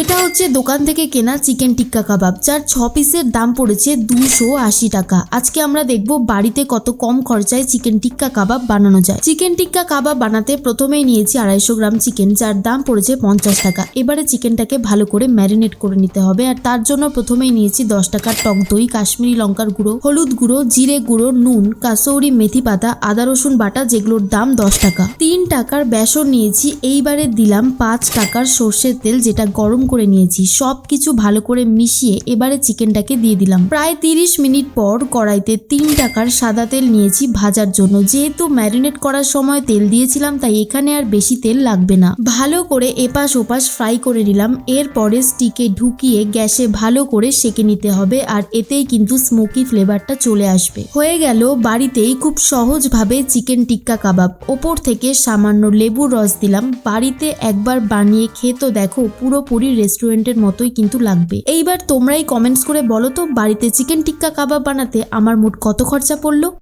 এটা হচ্ছে দোকান থেকে কেনা চিকেন টিক্কা কাবাব, যার ছ পিসের দাম পড়েছে দুশো আশি টাকা। আজকে আমরা দেখব বাড়িতে কত কম খরচায় চিকেন টিক্কা কাবাব বানানো যায়। চিকেন টিক্কা কাবাব বানাতে প্রথমেই নিয়েছি আড়াইশো গ্রাম চিকেন, যার দাম পড়েছে পঞ্চাশ টাকা। এবারে চিকেনটাকে ভালো করে ম্যারিনেট করে নিতে হবে, আর তার জন্য প্রথমেই নিয়েছি দশ টাকার টক দই, কাশ্মীরি লঙ্কার গুঁড়ো, হলুদ গুঁড়ো, জিরে গুঁড়ো, নুন, কাসৌরি মেথি পাতা, আদা রসুন বাটা, যেগুলোর দাম দশ টাকা। তিন টাকার বেসন নিয়েছি, এইবারে দিলাম পাঁচ টাকার সর্ষের তেল, যেটা গরম করে নিয়েছি সব কিছু ভালো করে মিশিয়ে এবারে চিকেনটাকে দিয়ে দিলাম। প্রায় তিরিশ মিনিট পর কড়াইতে তিন টাকার সাদা তেল নিয়েছি ভাজার জন্য। যেহেতু ম্যারিনেট করার সময় তেল দিয়েছিলাম, তাই এখানে আর বেশি তেল লাগবে না। ভালো করে এপাশ ওপাশ ফ্রাই করে নিলাম। এরপরে স্টিকে ঢুকিয়ে গ্যাসে ভালো করে সেকে নিতে হবে আর এতেই কিন্তু স্মোকি ফ্লেভারটা চলে আসবে। হয়ে গেল বাড়িতেই খুব সহজভাবে চিকেন টিক্কা কাবাব। ওপর থেকে সামান্য লেবুর রস দিলাম। বাড়িতে একবার বানিয়ে খেতো দেখো পুরোপুরি রেস্টুরেন্টের মতোই কিন্তু লাগবে। এইবার তোমরাই কমেন্টস করে বলো তো, বাড়িতে চিকেন টিক্কা কাবাব বানাতে আমার মোট কত খরচা পড়ল?